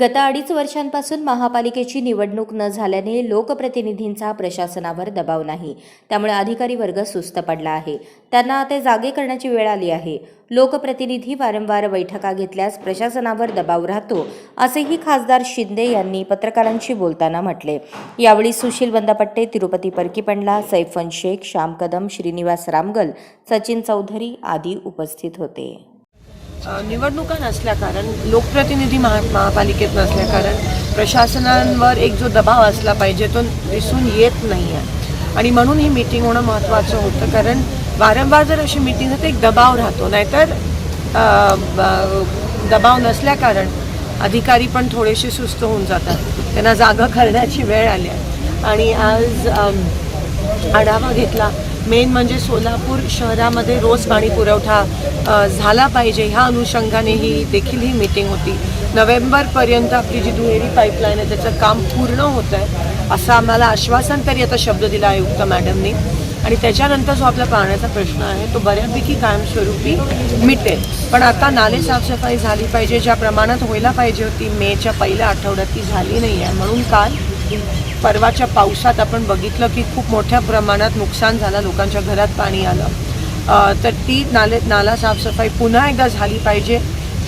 गत अडीच वर्षांपासून महापालिकेची निवडणूक न झाल्याने लोकप्रतिनिधींचा प्रशासनावर दबाव नाही. त्यामुळे अधिकारी वर्ग सुस्त पडला आहे. त्यांना आता जागे करण्याची वेळ आली आहे. लोकप्रतिनिधी वारंवार बैठका घेतल्यास प्रशासनावर दबाव राहतो असेही खासदार शिंदे यांनी पत्रकारांशी बोलताना म्हटले. यावेळी सुशील बंदापट्टे तिरुपती परकीपंडला सैफन शेख श्याम कदम श्रीनिवास रामगल सचिन चौधरी आदी उपस्थित होते. निवडणुका नसल्या कारण लोकप्रतिनिधी महा महापालिकेत नसल्या कारण प्रशासनांवर एक जो दबाव असला पाहिजे तो दिसून येत नाही आहे आणि म्हणून ही मीटिंग होणं महत्त्वाचं होतं. कारण वारंवार जर अशी मीटिंग होते एक दबाव राहतो. नाहीतर ब- दबाव नसल्या कारण अधिकारी पण थोडेसे सुस्त होऊन जातात. त्यांना जागा करण्याची वेळ आली आहे. आणि आज आढावा घेतला. मेन म्हणजे सोलापूर शहरामध्ये रोज पाणी पुरवठा झाला पाहिजे. ह्या अनुषंगाने ही देखील ही मीटिंग होती. नोव्हेंबरपर्यंत आपली जी दुहेरी पाईपलाईन आहे त्याचं काम पूर्ण होतं आहे असं आम्हाला आश्वासन तरी आता शब्द दिला आयुक्त मॅडमनी आणि त्याच्यानंतर जो आपला पाण्याचा प्रश्न आहे तो बऱ्यापैकी कायमस्वरूपी मिटेल. पण आता नाले साफसफाई झाली पाहिजे ज्या प्रमाणात व्हायला पाहिजे होती मेच्या पहिल्या आठवड्यात ती झाली नाही आहे म्हणून काल परवाच्या पावसात आपण बघितलं की खूप मोठ्या प्रमाणात नुकसान झालं लोकांच्या घरात पाणी आलं. तर ती नाले नाला साफसफाई पुन्हा एकदा झाली पाहिजे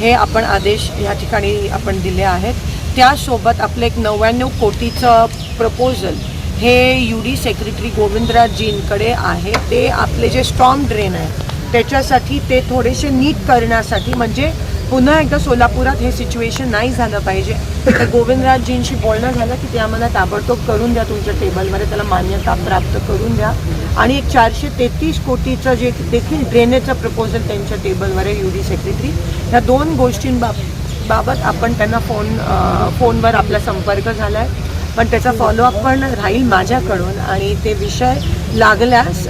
हे आपण आदेश या ठिकाणी आपण दिले आहेत. त्यासोबत आपलं एक नव्याण्णव कोटीचं प्रपोजल हे यू डी सेक्रेटरी गोविंदराजजींकडे आहे. ते आपले जे स्ट्रॉंग ड्रेन आहे त्याच्यासाठी ते थोडेसे नीट करण्यासाठी म्हणजे पुन्हा एकदा सोलापुरात हे सिच्युएशन नाही झालं पाहिजे. तर गोविंदराजजींशी बोलणं झालं की ते आम्हाला ताबडतोब करून द्या तुमच्या टेबलमध्ये त्याला मान्यता प्राप्त करून द्या. आणि एक चारशे तेहतीस कोटीचं जे देखील ड्रेनेजचं प्रपोजल त्यांच्या टेबलवर आहे यू डी सेक्रेटरी ह्या दोन गोष्टींबाब बाबत आपण त्यांना फोन फोनवर आपला संपर्क झाला आहे पण त्याचा फॉलोअप पण राहील माझ्याकडून. आणि ते विषय लागल्यास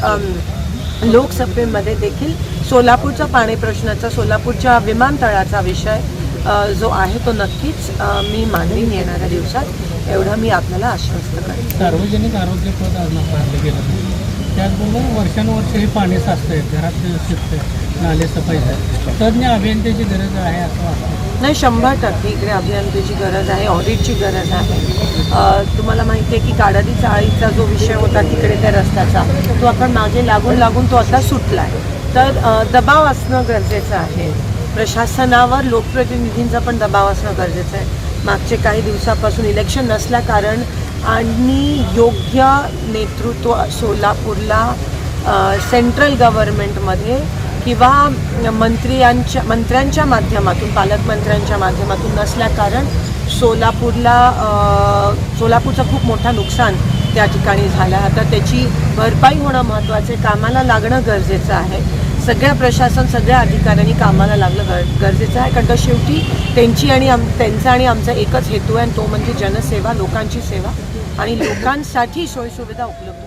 लोकसभेमध्ये देखील सोलापूरचा पाणी प्रश्नाचा सोलापूरच्या विमानतळाचा विषय जो आहे तो नक्कीच मी मांडीन येणाऱ्या दिवसात. एवढं मी आपल्याला आश्वस्त करेन. सार्वजनिक आरोग्य पद गेलं त्याचबरोबर वर्षानुवर्ष हे पाणी साचतंय घरात शिरतंय नाले सफाईचं तज्ज्ञ अभियंत्याची गरज आहे असं वाटतं. नाही शंभर टक्के इकडे अभियंत्याची गरज आहे ऑडिटची गरज आहे. तुम्हाला माहिती आहे की काडादी चाळीचा जो विषय होता तिकडे त्या रस्त्याचा तो आपण मागे लागून लागून तो आता सुटला आहे तर दबाव असणं गरजेचं आहे. प्रशासनावर लोकप्रतिनिधींचा पण दबाव असणं गरजेचं आहे. मागचे काही दिवसापासून इलेक्शन नसल्या कारण आणि योग्य नेतृत्व सोलापूरला सेंट्रल गव्हर्नमेंटमध्ये किंवा मंत्र्यांच्या मंत्र्यांच्या माध्यमातून पालकमंत्र्यांच्या माध्यमातून नसल्या कारण सोलापूरला सोलापूरचं खूप मोठं नुकसान त्या ठिकाणी झाला आता त्याची भरपाई होणं महत्त्वाचं आहे. कामाला लागणं गरजेचं आहे. सगळ्या प्रशासन सगळ्या अधिकाऱ्यांनी कामाला लागलं गर गरजेचं आहे. कारण का शेवटी त्यांची आणि आम त्यांचा आणि आमचा एकच हेतू आहे आणि तो म्हणजे जनसेवा लोकांची सेवा आणि लोकांसाठी सोयीसुविधा उपलब्ध